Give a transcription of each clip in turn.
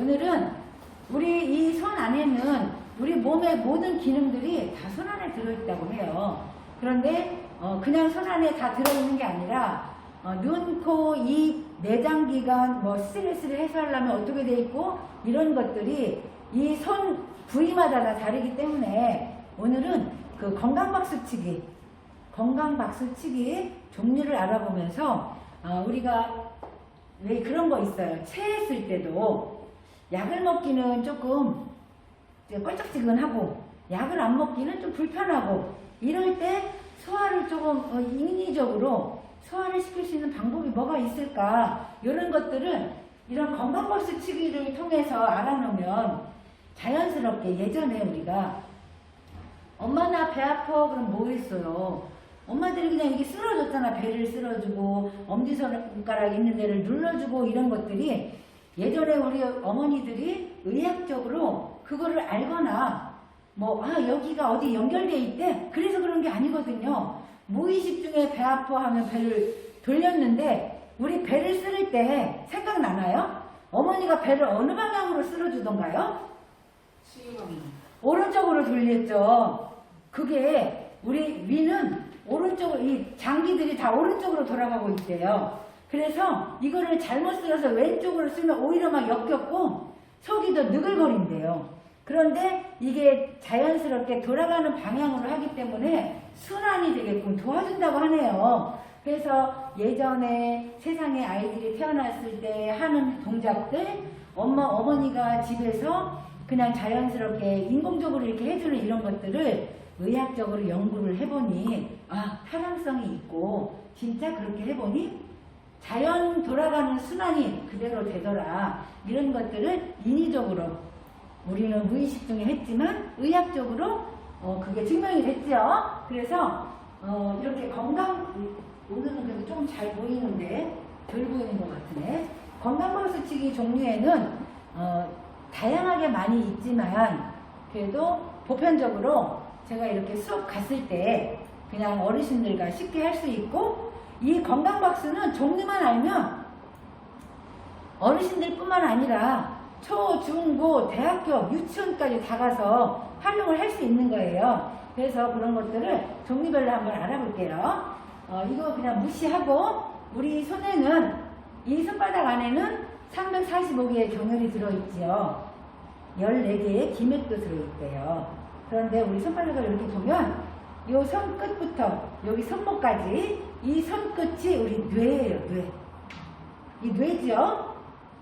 오늘은 우리 이손 안에는 우리 몸의 모든 기능들이 다손 안에 들어있다고 해요. 그런데 어, 그냥 손 안에 다 들어있는 게 아니라 어, 눈, 코, 입, 내장기관, 뭐 스트레스를 해소하려면 어떻게 돼 있고 이런 것들이 이손 부위마다 다 다르기 때문에 오늘은 그 건강박수치기, 건강박수치기 종류를 알아보면서 어, 우리가 왜 그런 거 있어요. 체했을 때도 약을 먹기는 조금 껄쩍지근하고 약을 안 먹기는 좀 불편하고 이럴 때 소화를 조금 어, 인위적으로 소화를 시킬 수 있는 방법이 뭐가 있을까 이런 것들을 이런 건강버스 치기를 통해서 알아놓으면 자연스럽게 예전에 우리가 엄마 나 배 아파 그럼 뭐 했어요? 엄마들이 그냥 이게 쓸어줬잖아 배를 쓸어주고 엄지손가락 있는 데를 눌러주고 이런 것들이 예전에 우리 어머니들이 의학적으로 그거를 알거나 뭐 아 여기가 어디 연결돼 있대 그래서 그런 게 아니거든요 무의식 중에 배 아파 하면 배를 돌렸는데 우리 배를 쓸 때 생각나나요? 어머니가 배를 어느 방향으로 쓸어주던가요? 오른쪽으로 돌렸죠. 그게 우리 위는 오른쪽으로 이 장기들이 다 오른쪽으로 돌아가고 있대요. 그래서 이거를 잘못 쓸어서 왼쪽으로 쓰면 오히려 막 역겹고 속이 더 느글거린대요. 그런데 이게 자연스럽게 돌아가는 방향으로 하기 때문에 순환이 되게끔 도와준다고 하네요. 그래서 예전에 세상에 아이들이 태어났을 때 하는 동작들 엄마 어머니가 집에서 그냥 자연스럽게 인공적으로 이렇게 해주는 이런 것들을 의학적으로 연구를 해보니 아 편향성이 있고 진짜 그렇게 해보니 자연 돌아가는 순환이 그대로 되더라. 이런 것들을 인위적으로 우리는 무의식 중에 했지만 의학적으로 어, 그게 증명이 됐죠. 그래서 어, 이렇게 건강 오늘은 그래도 조금 잘 보이는데 덜 보이는 것 같으네 건강검수치기 종류에는 어, 다양하게 많이 있지만 그래도 보편적으로 제가 이렇게 수업 갔을 때 그냥 어르신들과 쉽게 할 수 있고 이 건강박스는 종류만 알면 어르신들뿐만 아니라 초, 중, 고, 대학교, 유치원까지 다 가서 활용을 할 수 있는 거예요. 그래서 그런 것들을 종류별로 한번 알아볼게요. 어, 이거 그냥 무시하고 우리 손에는 이 손바닥 안에는 345개의 경혈이 들어있지요. 14개의 기맥도 들어있대요. 그런데 우리 손바닥을 이렇게 보면 요 손끝부터 여기 손목까지 이 손끝이 우리 뇌예요, 뇌. 이 뇌죠?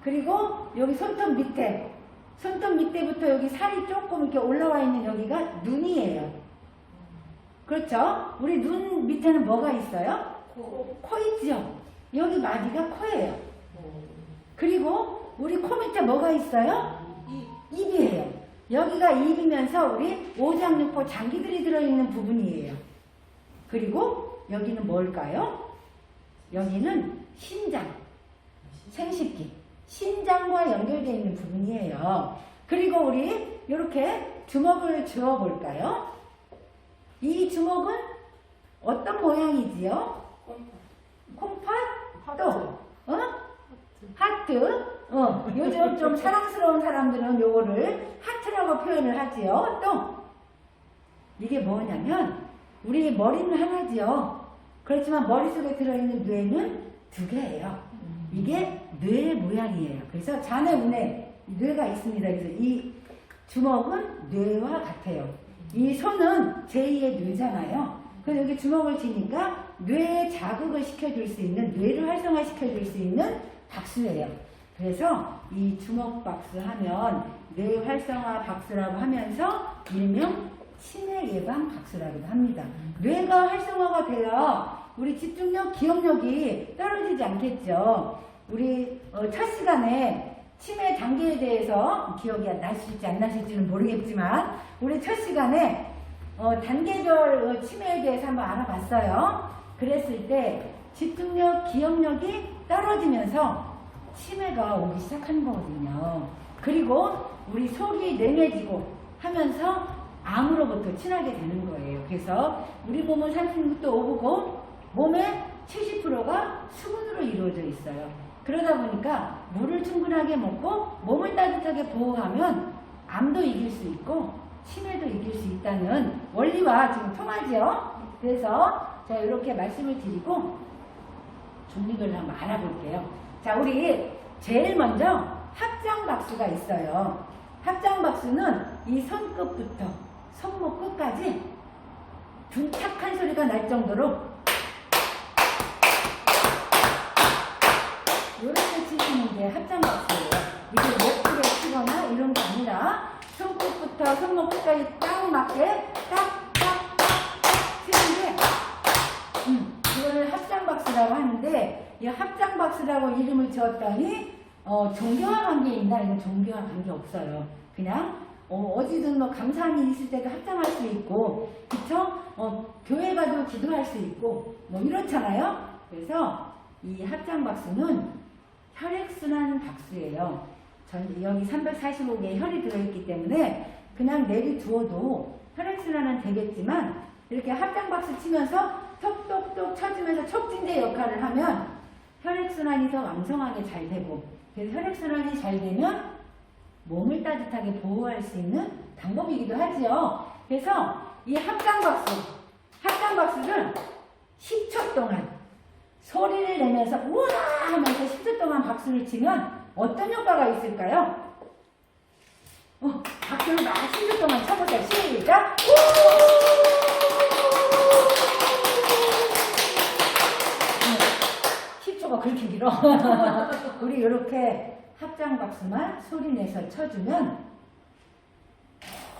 그리고 여기 손톱 밑에, 손톱 밑에부터 여기 살이 조금 이렇게 올라와 있는 여기가 눈이에요. 그렇죠? 우리 눈 밑에는 뭐가 있어요? 코. 코 있죠? 여기 마디가 코예요. 그리고 우리 코 밑에 뭐가 있어요? 입. 입이에요. 여기가 입이면서 우리 오장육부 장기들이 들어있는 부분이에요. 그리고 여기는 뭘까요? 여기는 신장, 생식기, 신장과 연결되어 있는 부분이에요. 그리고 우리 이렇게 주먹을 주어 볼까요? 이 주먹은 어떤 모양이지요? 콩팥? 또, 어? 하트. 어, 요즘 좀 사랑스러운 사람들은 요거를 하트라고 표현을 하지요. 또, 이게 뭐냐면, 우리 머리는 하나지요. 그렇지만 머릿속에 들어있는 뇌는 두 개예요. 이게 뇌의 모양이에요. 그래서 잔의 운에 뇌가 있습니다. 그래서 이 주먹은 뇌와 같아요. 이 손은 제2의 뇌잖아요. 그래서 여기 주먹을 쥐니까 뇌에 자극을 시켜줄 수 있는, 뇌를 활성화시켜줄 수 있는 박수예요. 그래서 이 주먹 박수 하면 뇌 활성화 박수라고 하면서 일명 치매 예방 박수라고도 합니다. 뇌가 활성화가 돼야 우리 집중력, 기억력이 떨어지지 않겠죠. 우리 어, 첫 시간에 치매 단계에 대해서 기억이 나실지 안 나실지는 모르겠지만 우리 첫 시간에 어, 단계별 어, 치매에 대해서 한번 알아봤어요. 그랬을 때 집중력, 기억력이 떨어지면서 치매가 오기 시작하는 거거든요. 그리고 우리 속이 냉해지고 하면서 암으로부터 친하게 되는 거예요. 그래서 우리 몸은 36도 오고고 몸의 70%가 수분으로 이루어져 있어요. 그러다 보니까 물을 충분하게 먹고 몸을 따뜻하게 보호하면 암도 이길 수 있고 치매도 이길 수 있다는 원리와 지금 통하죠. 그래서 제가 이렇게 말씀을 드리고 종류를 한번 알아볼게요. 자, 우리 제일 먼저 합장 박수가 있어요. 합장 박수는 이 손끝부터 손목 끝까지 둔탁한 소리가 날 정도로 이렇게 치시는 게 합장 박수예요. 이게 목줄에 치거나 이런 게 아니라 손끝부터 손목 끝까지 딱 맞게 딱딱딱 치는 게 합장박스라고 하는데 이 합장박스라고 이름을 지었더니 어, 종교와 관계 있나? 이건 종교와 관계 없어요. 그냥 어, 디든뭐 감사한 일 있을 때도 합장할 수 있고 그쵸? 어, 교회 가도 기도할 수 있고 뭐 이렇잖아요. 그래서 이 합장박수는 혈액순환 박수예요. 전 여기 345개의 혈이 들어있기 때문에 그냥 내리두어도 혈액순환은 되겠지만 이렇게 합장박수 치면서 톡톡톡 쳐주면서 촉진제 역할을 하면 혈액순환이 더 왕성하게 잘 되고 그래서 혈액순환이 잘 되면 몸을 따뜻하게 보호할 수 있는 방법이기도 하지요. 그래서 이 합장박수, 합장박수를 10초 동안 소리를 내면서 우와 하면서 10초 동안 박수를 치면 어떤 효과가 있을까요? 어, 박수를 막 10초 동안 쳐보세요. 시작! 10 초가 그렇게 길어. 우리 이렇게 합장 박수만 소리 내서 쳐주면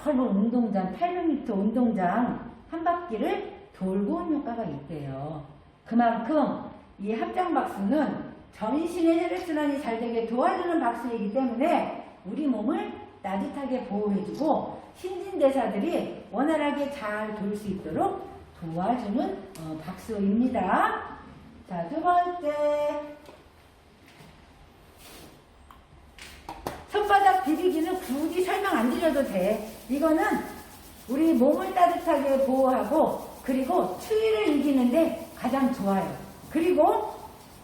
넓은 운동장, 800m 운동장 한 바퀴를 돌고 온 효과가 있대요. 그만큼 이 합장 박수는 전신의 혈액순환이 잘 되게 도와주는 박수이기 때문에 우리 몸을 따뜻하게 보호해주고 신진대사들이 원활하게 잘 돌 수 있도록 도와주는 어, 박수입니다. 자, 두 번째. 손바닥 비비기는 굳이 설명 안 드려도 돼. 이거는 우리 몸을 따뜻하게 보호하고 그리고 추위를 이기는데 가장 좋아요. 그리고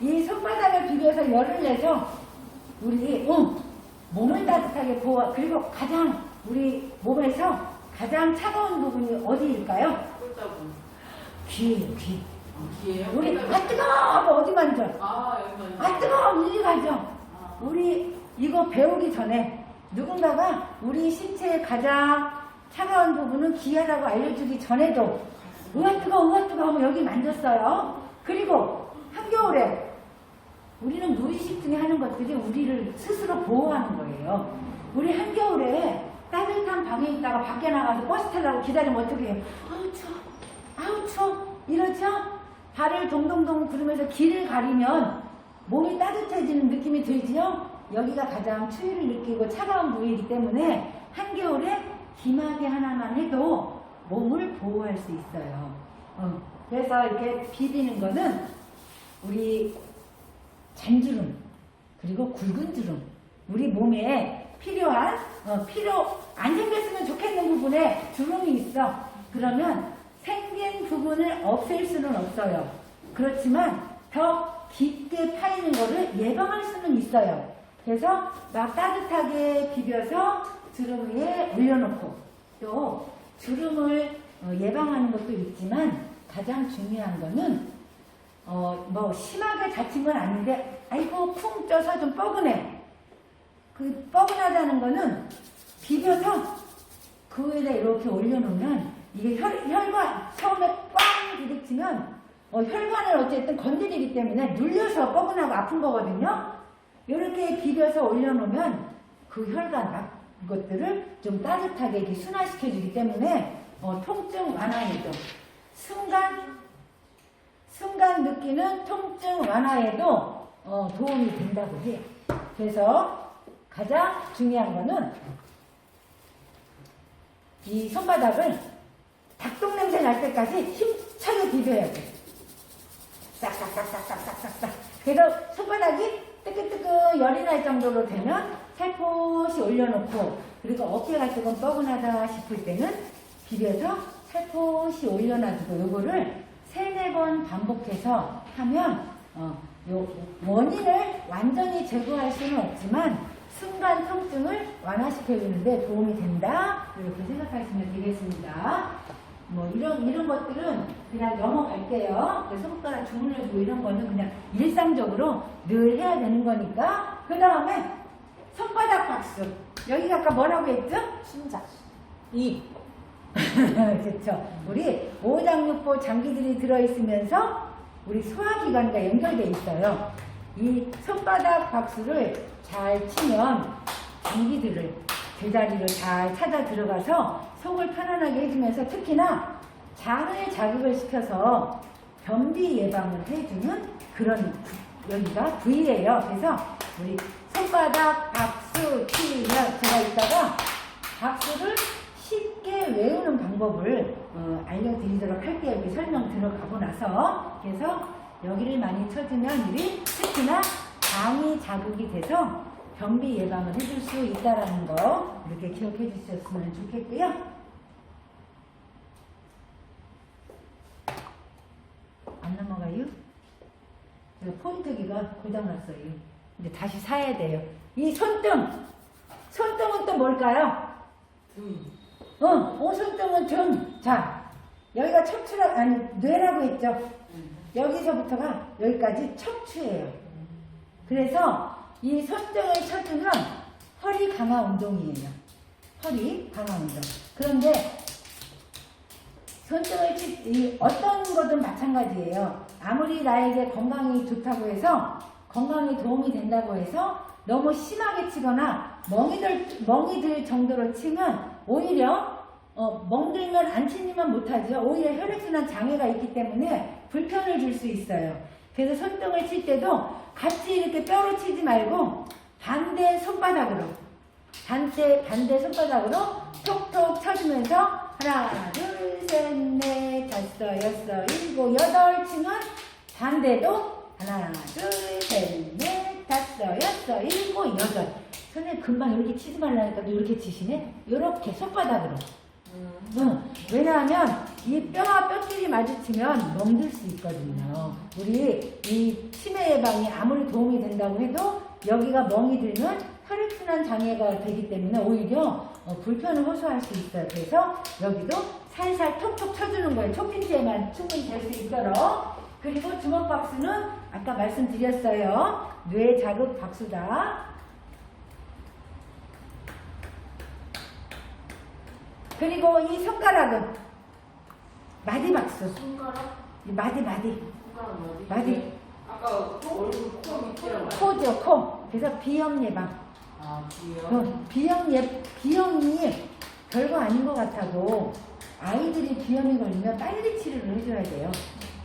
이 손바닥을 비벼서 열을 내서 우리 응, 몸을 따뜻하게 보호 그리고 가장 우리 몸에서 가장 차가운 부분이 어디일까요? 꿀자분. 귀예 우리 아 뜨거워 하고 어디 만져? 아, 여기 아 뜨거워 이리 가죠. 아, 우리 이거 배우기 전에 누군가가 우리 신체의 가장 차가운 부분은 귀하라고 알려주기 전에도 우와 뜨거워 우와 뜨거워 하면 여기 만졌어요. 그리고 한겨울에 우리는 무의식 중에 하는 것들이 우리를 스스로 보호하는 거예요. 우리 한겨울에 따뜻한 방에 있다가 밖에 나가서 버스 타려고 기다리면 어떻게 해요? 아우 추워 아우 추워 이러죠? 발을 동동동 구르면서 길을 가리면 몸이 따뜻해지는 느낌이 들지요? 여기가 가장 추위를 느끼고 차가운 부위이기 때문에 한겨울에 기마개 하나만 해도 몸을 보호할 수 있어요. 어, 그래서 이렇게 비비는 거는 우리 잔주름 그리고 굵은 주름 우리 몸에 필요한 어, 필요 안 생겼으면 좋겠는 부분에 주름이 있어 그러면 부분을 없앨 수는 없어요 그렇지만 더 깊게 파이는 거를 예방할 수는 있어요 그래서 막 따뜻하게 비벼서 주름 위에 올려놓고 또 주름을 어, 예방하는 것도 있지만 가장 중요한 거는 어, 뭐, 심하게 다친 건 아닌데, 아이고, 쿵 쪄서 좀 뻐근해. 그 뻐근하다는 거는 비벼서 그 위에다 이렇게 올려놓으면, 이게 혈, 혈관, 처음에 꽝 부딪히면, 어, 혈관을 어쨌든 건드리기 때문에 눌려서 뻐근하고 아픈 거거든요. 이렇게 비벼서 올려놓으면 그 혈관, 막 것들을 좀 따뜻하게 이렇게 순화시켜주기 때문에, 어, 통증 완화에도 순간 순간 느끼는 통증 완화에도 어, 도움이 된다고 해요. 그래서 가장 중요한 거는 이 손바닥을 닭똥 냄새 날 때까지 힘차게 비벼야 돼. 싹싹싹싹싹싹싹. 그래서 손바닥이 뜨끈뜨끈 열이 날 정도로 되면 살포시 올려놓고 그리고 어깨가 조금 뻐근하다 싶을 때는 비벼서 살포시 올려놔주고 요거를 세네 번 반복해서 하면 어, 요 원인을 완전히 제거할 수는 없지만 순간 통증을 완화시켜 주는데 도움이 된다 이렇게 생각하시면 되겠습니다. 뭐 이런 이런 것들은 그냥 넘어갈게요. 그 손가락 주물러주고 이런 거는 그냥 일상적으로 늘 해야 되는 거니까 그 다음에 손바닥 박수 여기가 아까 뭐라고 했죠? 심장. 입. 그렇죠. 우리 오장육부 장기들이 들어있으면서 우리 소화기관과 연결돼 있어요. 이 손바닥 박수를 잘 치면 장기들을 제자리로 잘 찾아 들어가서 속을 편안하게 해주면서 특히나 장을 자극을 시켜서 변비 예방을 해주는 그런 부- 여기가 부위예요. 그래서 우리 손바닥 박수 치면 제가 이따가 박수를 쉽게 외우는 방법을 어, 알려드리도록 할게요. 여기 설명 들어가고 나서 그래서 여기를 많이 쳐주면 우리 특히나 장이 자극이 돼서 변비 예방을 해줄 수 있다라는 거 이렇게 기억해 주셨으면 좋겠고요. 안 넘어가요? 저 포인트기가 고장났어요. 이제 다시 사야 돼요. 이 손등, 손등은 또 뭘까요? 등. 어, 오손등은 등. 자, 여기가 척추라, 아니, 뇌라고 했죠? 여기서부터가 여기까지 척추예요. 그래서 이 손등을 쳐주면 허리 강화 운동이에요. 허리 강화 운동. 그런데 손등을 치, 이 어떤 거든 마찬가지예요. 아무리 나에게 건강이 좋다고 해서 건강에 도움이 된다고 해서 너무 심하게 치거나 멍이 들, 멍이 들 정도로 치면 오히려 어, 멍들면 안 치지만 못하죠. 오히려 혈액순환 장애가 있기 때문에 불편을 줄 수 있어요. 그래서 손등을 칠 때도 같이 이렇게 뼈로 치지 말고 반대 손바닥으로 반대 반대 손바닥으로 톡톡 쳐주면서 하나 둘셋넷 다섯 여섯 일곱 여덟 치면 반대도 하나 둘셋넷 다섯 여섯 일곱 여덟. 선생님 금방 이렇게 치지 말라니까 이렇게 치시네? 이렇게 손바닥으로 응. 왜냐하면 이 뼈와 뼈끼리 마주치면 멍들 수 있거든요. 우리 이 치매 예방이 아무리 도움이 된다고 해도 여기가 멍이 들면 혈액순환 장애가 되기 때문에 오히려 어, 불편을 호소할 수 있어요. 그래서 여기도 살살 톡톡 쳐주는 거예요. 초핀지에만 충분히 될 수 있도록. 그리고 주먹 박수는 아까 말씀드렸어요. 뇌 자극 박수다. 그리고 이 손가락은 마디 박수. 손가락? 이 마디 마디. 손가락 어디? 마디. 아까 코, 얼굴 코 밑이라고. 코죠 코. 그래서 비염 예방. 아, 뒤요? 그 비염 예 비염이 별거 아닌 것 같아도 아이들이 비염이 걸리면 빨리 치료를 해줘야 돼요.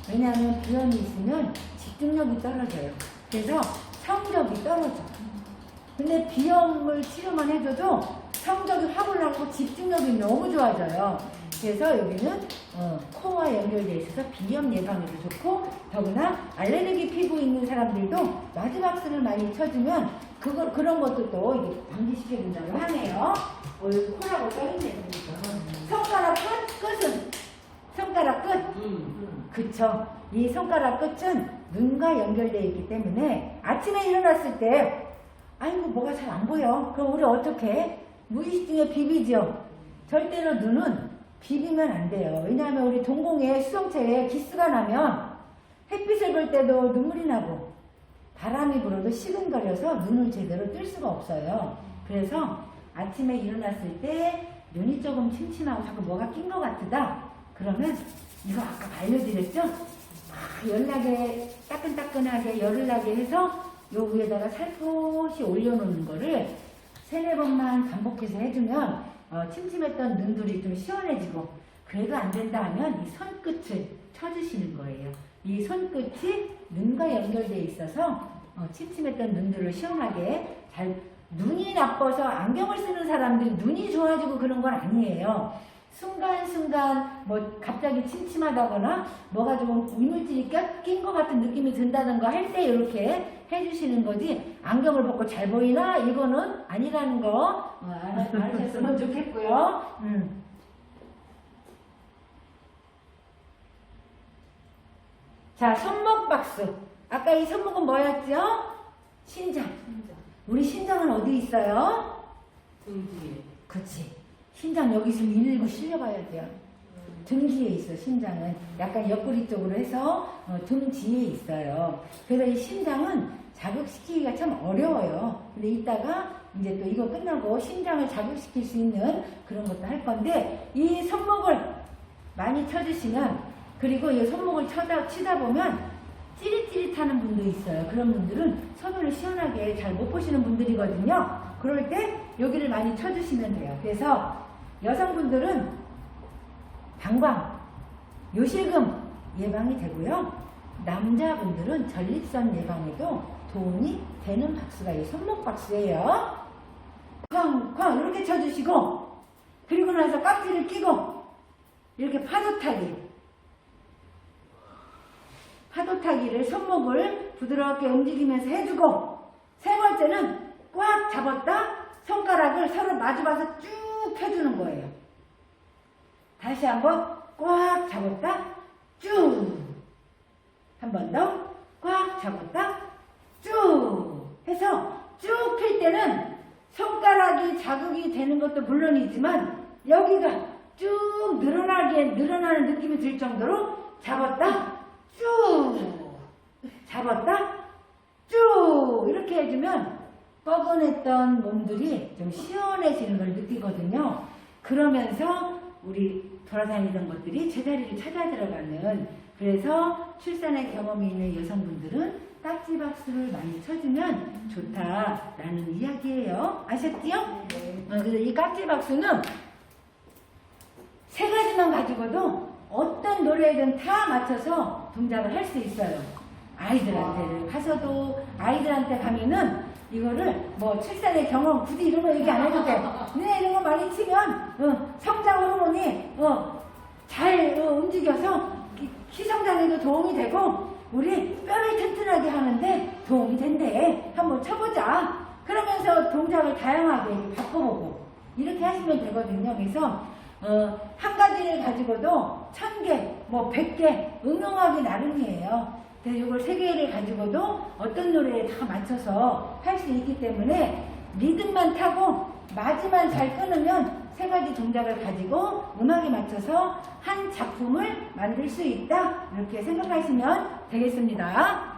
왜냐하면 비염이 있으면 집중력이 떨어져요. 그래서 성적이 떨어져. 근데 비염을 치료만 해줘도 성적이 확 올라가고 집중력이 너무 좋아져요. 그래서 여기는 어, 코와 연결되어 있어서 비염 예방에도 좋고 더구나 알레르기 피부 있는 사람들도 마지막순을 많이 쳐주면 그거 그런 것도 또 이게 방지시켜 준다고 하네요. 어, 여기 코라고 써있네 보니까. 손가락 끝 끝은 손가락 끝 응. 그쵸. 이 손가락 끝은 눈과 연결되어 있기 때문에 아침에 일어났을 때, 아이고, 뭐가 잘 안 보여. 그럼 우리 어떻게 해? 무의식 중에 비비죠? 절대로 눈은 비비면 안 돼요. 왜냐하면 우리 동공의 수성체에 기스가 나면 햇빛을 볼 때도 눈물이 나고 바람이 불어도 시근거려서 눈을 제대로 뜰 수가 없어요. 그래서 아침에 일어났을 때 눈이 조금 침침하고 자꾸 뭐가 낀 것 같다. 그러면 이거 아까 알려드렸죠? 아, 열나게 따끈따끈하게 열을 나게 해서 요 위에다가 살포시 올려놓는 거를 세네 번만 반복해서 해주면 어, 침침했던 눈들이 좀 시원해지고 그래도 안 된다 하면 이 손끝을 쳐주시는 거예요. 이 손끝이 눈과 연결되어 있어서 어, 침침했던 눈들을 시원하게 잘 눈이 나빠서 안경을 쓰는 사람들이 눈이 좋아지고 그런 건 아니에요. 순간순간 뭐 갑자기 침침하다거나 뭐가 좀 이물질이 낀 것 같은 느낌이 든다든가 할 때 이렇게 해주시는 거지 안경을 벗고 잘 보이나 이거는 아니라는 거 어, 알아- 알아셨으면 좋겠고요. 음. 자 손목 박수 아까 이 손목은 뭐였죠? 신장. 신장. 우리 신장은 어디 있어요? 등 뒤에. 그치. 신장 여기 있으면 119 실려가야 돼요. 등 뒤에 있어, 신장은. 약간 옆구리 쪽으로 해서 어, 등 뒤에 있어요. 그래서 이 신장은 자극시키기가 참 어려워요. 근데 이따가 이제 또 이거 끝나고 신장을 자극시킬 수 있는 그런 것도 할 건데 이 손목을 많이 쳐주시면 그리고 이 손목을 쳐다, 치다 보면 찌릿찌릿하는 분도 있어요. 그런 분들은 손을 시원하게 잘 못 보시는 분들이거든요. 그럴 때 여기를 많이 쳐주시면 돼요. 그래서 여성분들은 방광, 요실금 예방이 되고요. 남자분들은 전립선 예방에도 도움이 되는 박수가 이 손목 박수예요. 쾅쾅 이렇게 쳐주시고 그리고 나서 깍지를 끼고 이렇게 파도 타기 파도 타기를 손목을 부드럽게 움직이면서 해주고 세 번째는 꽉 잡았다 손가락을 서로 마주봐서 쭉 펴주는 거예요. 다시 한번 꽉 잡았다. 쭉. 한 번 더 꽉 잡았다. 쭉. 해서 쭉 필 때는 손가락이 자극이 되는 것도 물론이지만 여기가 쭉 늘어나게 늘어나는 느낌이 들 정도로 잡았다. 쭉. 잡았다. 쭉. 이렇게 해주면 뻐근했던 몸들이 좀 시원해지는 걸 느끼거든요. 그러면서 우리 돌아다니던 것들이 제자리를 찾아 들어가는 그래서 출산의 경험이 있는 여성분들은 딱지박수를 많이 쳐주면 좋다라는 이야기예요. 아셨지요? 네. 어, 그래서 이 깍지박수는 세 가지만 가지고도 어떤 노래든 다 맞춰서 동작을 할 수 있어요. 아이들한테 가서도 아이들한테 가면은 이거를 뭐 출산의 경험 굳이 이런 거 얘기 안 해도 돼. 네 이런 거 많이 치면 어, 성장 호르몬이 어, 잘 어, 움직여서 키- 키 성장에도 도움이 되고 우리 뼈를 튼튼하게 하는데 도움이 된대. 한번 쳐보자. 그러면서 동작을 다양하게 바꿔보고 이렇게 하시면 되거든요. 그래서 어, 한 가지를 가지고도 천 개, 뭐 백 개 응용하기 나름이에요. 근데 이걸 세 개를 가지고도 어떤 노래에 다 맞춰서 할 수 있기 때문에 리듬만 타고 마지만 잘 끊으면 세 가지 동작을 가지고 음악에 맞춰서 한 작품을 만들 수 있다. 이렇게 생각하시면 되겠습니다.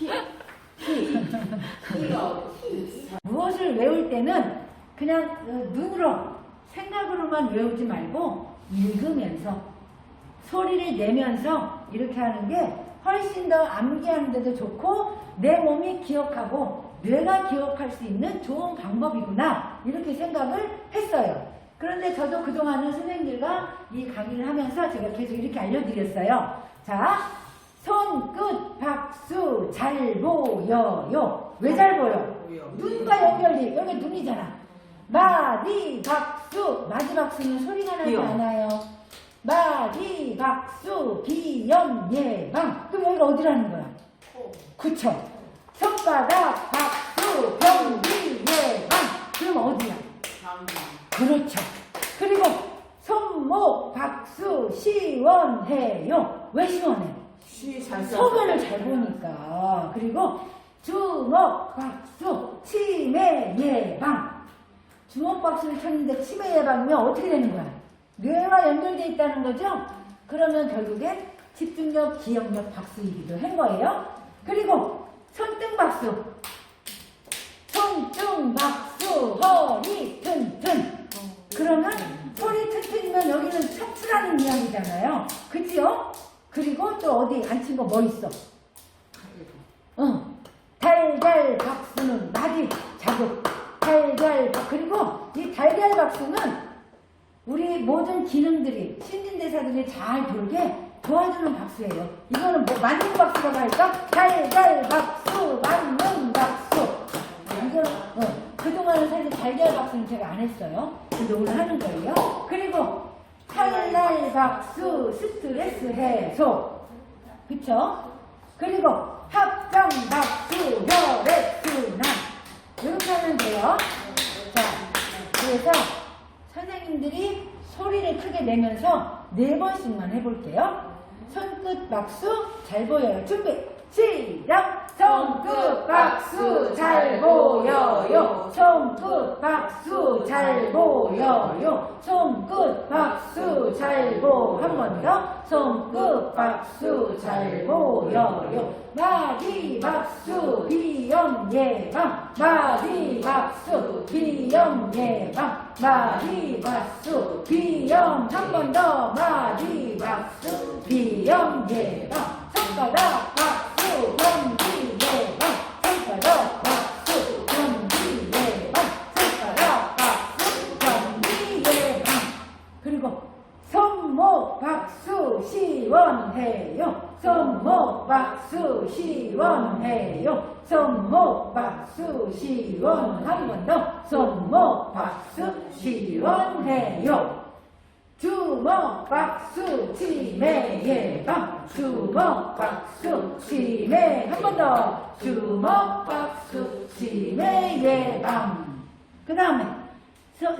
무엇을 외울 때는 그냥 어, 눈으로 생각으로만 외우지 말고 읽으면서 소리를 내면서 이렇게 하는 게 훨씬 더 암기하는 데도 좋고 내 몸이 기억하고 뇌가 기억할 수 있는 좋은 방법이구나 이렇게 생각을 했어요. 그런데 저도 그동안은 선생님들과 이 강의를 하면서 제가 계속 이렇게 알려드렸어요. 자, 손끝 박수 잘 보여요. 왜 잘 보여? 보여. 눈과 연결이 여기 눈이잖아. 마디 박수 마디 박수는 소리가 나지 비염. 않아요. 마디 박수 비염 예방 그럼 여기가 어디라는 거야? 코. 그쵸? 손바닥 박수 변비 예방 그럼 어디야? 그렇죠. 그리고 손목 박수 시원해요. 왜 시원해? 소변을 잘 보니까 그리고 주먹 박수 치매 예방 주먹 박수를 쳤는데 치매 예방이면 어떻게 되는 거야? 뇌와 연결돼 있다는 거죠? 그러면 결국엔 집중력, 기억력 박수이기도 한 거예요. 그리고 손등 박수 손등 박수 허리 튼튼 그러면 소리 튼튼이면 여기는 척추라는 이야기잖아요. 그치요? 그리고 또 어디 앉힌 거 뭐 있어? 응. 달걀 박수는 나디 자극. 달걀 박 그리고 이 달걀 박수는 우리 모든 기능들이 신진대사들이 잘 돌게 도와주는 박수예요. 이거는 뭐 맞는 박수라고 할까? 달걀 박수, 맞는 박수. 이거는 어, 그동안은 사실 달걀 박수는 제가 안 했어요. 근데 오늘 하는 거예요. 그리고 칼날 박수, 스트레스 해소. 그쵸? 그리고 합정 박수. 이렇게 하면 돼요. 자, 그 그래서 선생님들이 소리를 크게 내면서 네 번씩만 해볼게요. 손끝 박수 잘 보여요. 준비 시작. 손끝 박수 잘 보여요. 손끝 박수 잘 보여요. 손끝 박수 잘 보. 한 번 더. 손끝 박수 잘 보여요. 마디 박수 비염 예방. 마디 박수 비염 예방. 마디 박수 비염 한 번 더. 마디 박수 비염 예방. 손가락 시원해요. 손목 박수 시원해요. 손목 박수 시원 한 번 더. 손목 박수 시원해요. 주먹 박수 치매 예방 주먹 박수 치매. 한 번 더. 주먹 박수 치매 예방. 그 다음에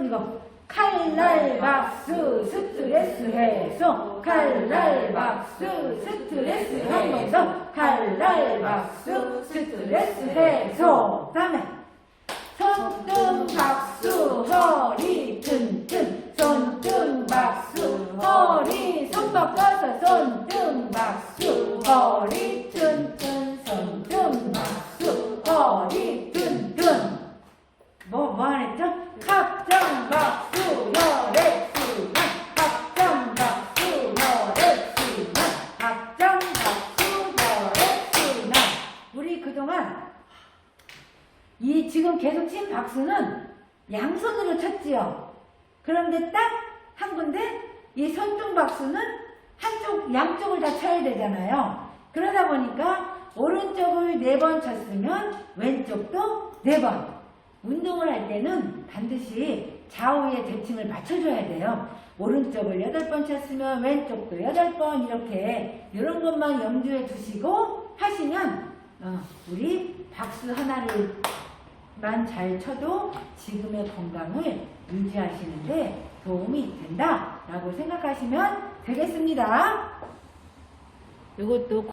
이거. 칼날 박수 스트레스 해소 칼날 박수 스트레스 더 칼날 박수 스트레스 해소 그 다음에 손등 박수 허리 튼튼. 손등 박수 허리 손 바꿔서 손등 박수 허리 튼튼. 손등 박수 허리 튼튼. 뭐, 뭐 하랬죠? 합장 박수 열애 이 지금 계속 친 박수는 양손으로 쳤지요. 그런데 딱 한 군데 이 손등 박수는 한쪽 양쪽을 다 쳐야 되잖아요. 그러다 보니까 오른쪽을 네 번 쳤으면 왼쪽도 네 번. 운동을 할 때는 반드시 좌우의 대칭을 맞춰줘야 돼요. 오른쪽을 여덟 번 쳤으면 왼쪽도 여덟 번 이렇게 이런 것만 염두에 두시고 하시면 어, 우리 박수 하나를 만잘 쳐도 지금의 건강을 유지하시는데 도움이 된다라고 생각하시면 되겠습니다. 이것도